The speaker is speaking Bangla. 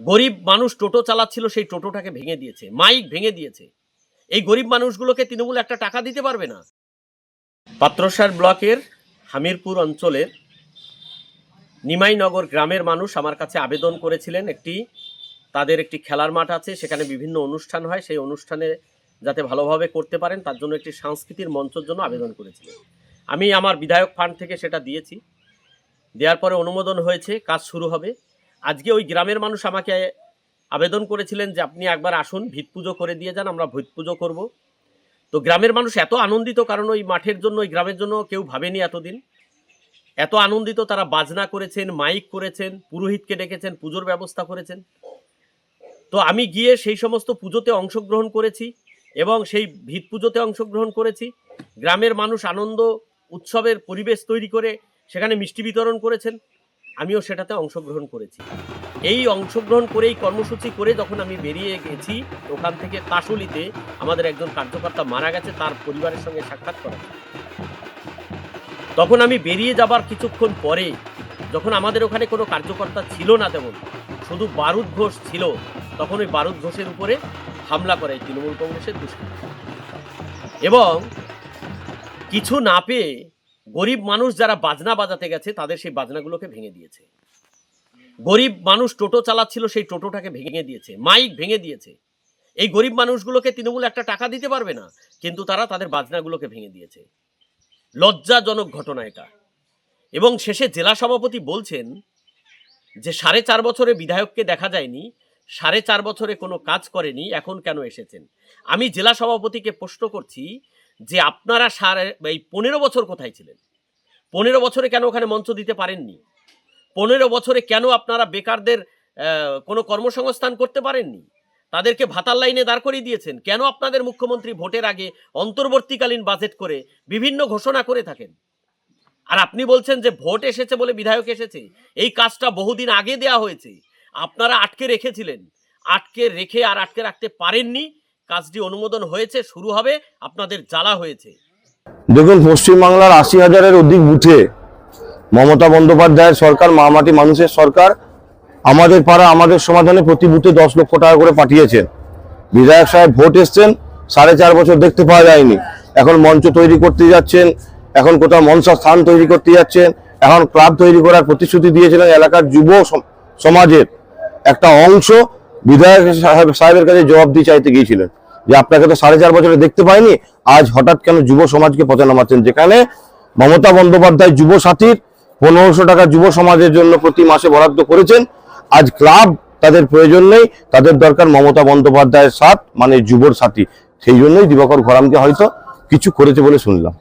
গরিব মানুষ টোটো চালাচ্ছিল, সেই টোটোটাকে ভেঙে দিয়েছে, মাইক ভেঙে দিয়েছে। এই গরিব মানুষগুলোকে তৃণমূল একটা টাকা দিতে পারবে না। পাত্রসার ব্লকের হামিরপুর অঞ্চলের নিমাইনগর গ্রামের মানুষ আমার কাছে আবেদন করেছিলেন একটি, তাদের একটি খেলার মাঠ আছে, সেখানে বিভিন্ন অনুষ্ঠান হয়, সেই অনুষ্ঠানে যাতে ভালোভাবে করতে পারেন, তার জন্য একটি সাংস্কৃতিক মঞ্চের জন্য আবেদন করেছিলেন। আমি আমার বিধায়ক ফান্ড থেকে সেটা দিয়েছি। দেওয়ার পরে অনুমোদন হয়েছে, কাজ শুরু হবে। আজকে ওই গ্রামের মানুষ আমাকে আবেদন করেছিলেন যে আপনি একবার আসুন, ভিত পুজো করে দিয়ে যান, আমরা ভিত পুজো করব। তো গ্রামের মানুষ এত আনন্দিত, কারণ ওই মাঠের জন্য, ওই গ্রামের জন্য কেউ ভাবেনি এতদিন। এত আনন্দিত তারা বাজনা করেছেন, মাইক করেছেন, পুরোহিতকে ডেকেছেন, পুজোর ব্যবস্থা করেছেন। তো আমি গিয়ে সেই সমস্ত পুজোতে অংশগ্রহণ করেছি এবং সেই ভিত পুজোতে অংশগ্রহণ করেছি। গ্রামের মানুষ আনন্দ, উৎসবের পরিবেশ তৈরি করে সেখানে মিষ্টি বিতরণ করেছেন। আমিও সেটাতে অংশগ্রহণ করেছি। এই অংশগ্রহণ করে এই কর্মসূচি করে যখন আমি বেরিয়ে গেছি, ওখান থেকে কাশুলিতে আমাদের একজন কার্যকর্তা মারা গেছে, তার পরিবারের সঙ্গে সাক্ষাৎ করা তখন আমি বেরিয়ে যাবার কিছুক্ষণ পরে যখন আমাদের ওখানে কোনো কার্যকর্তা ছিল না তেমন, শুধু বারুদ ঘোষ ছিল, তখন ওই বারুদ ঘোষের উপরে হামলা করে তৃণমূল কংগ্রেসের দুষ্কৃতী এবং কিছু না পেয়ে গরিব মানুষ যারা বাজনা বাজাতে গেছে, তাদের সেই বাজনাগুলোকে ভেঙে দিয়েছে। গরিব মানুষ টোটো চালাচ্ছিল, সেই টোটোটাকে ভেঙে দিয়েছে। মাইক ভেঙে দিয়েছে। এই গরিব মানুষগুলোকে তৃণমূল একটা টাকা দিতে পারবে না, কিন্তু তারা তাদের বাজনাগুলোকে ভেঙে দিয়েছে। লজ্জাজনক ঘটনা এটা। এবং শেষে জেলা সভাপতি বলছেন যে, সাড়ে চার বছরে বিধায়ককে দেখা যায়নি, সাড়ে চার বছরে কোনো কাজ করেনি, এখন কেন এসেছেন? আমি জেলা সভাপতিকে প্রশ্ন করছি যে আপনারা সাড়ে এই পনেরো বছর কোথায় ছিলেন? পনেরো বছরে কেন ওখানে মঞ্চ দিতে পারেননি? পনেরো বছরে কেন আপনারা বেকারদের কোনো কর্মসংস্থান করতে পারেননি? তাদেরকে ভাতার লাইনে দাঁড় করিয়ে দিয়েছেন। কেন আপনাদের মুখ্যমন্ত্রী ভোটের আগে অন্তর্বর্তীকালীন বাজেট করে বিভিন্ন ঘোষণা করে থাকেন? আর আপনি বলছেন যে ভোট এসেছে বলে বিধায়ক এসেছে। এই কাজটা বহুদিন আগে দেয়া হয়েছে। আপনারা আটকে রেখেছিলেন। আটকে রেখে আর আটকে রাখতে পারেননি। কাজটি অনুমোদন হয়েছে, শুরু হবে, আপনাদের জ্বালা হয়েছে। দেখুন, পশ্চিমবাংলার আশি হাজারের অধিক বুথে মমতা বন্দ্যোপাধ্যায়ের সরকার, মামাটি মানুষের সরকার, আমাদের পাড়া, আমাদের সমাধানে প্রতি বুথে দশ লক্ষ টাকা করে পাঠিয়েছেন। বিধায়ক সাহেব ভোট এসছেন, সাড়ে চার বছর দেখতে পাওয়া যায়নি। এখন মঞ্চ তৈরি করতে যাচ্ছেন, এখন কোথাও মঞ্চ স্থান তৈরি করতে যাচ্ছেন, এখন ক্লাব তৈরি করার প্রতিশ্রুতি দিয়েছিলেন এলাকার যুব সম- সমাজের। একটা অংশ বিধায়ক সাহেব সাহেবের কাছে জবাবদি চাইতে গিয়েছিলেন যে আপনাকে তো সাড়ে চার বছরে দেখতে পাইনি, আজ হঠাৎ কেন যুব সমাজকে পথে নামাচ্ছেন যেখানে মমতা বন্দ্যোপাধ্যায় যুব সাথীর পনেরোশো টাকা যুব সমাজের জন্য প্রতি মাসে বরাদ্দ করেছেন। আজ ক্লাব তাদের প্রয়োজন নেই, তাদের দরকার মমতা বন্দ্যোপাধ্যায়ের সাথ মানে যুবর সাথী। সেই জন্যই দিবাকর ঘরামকে হয়তো কিছু করেছে বলে শুনলাম।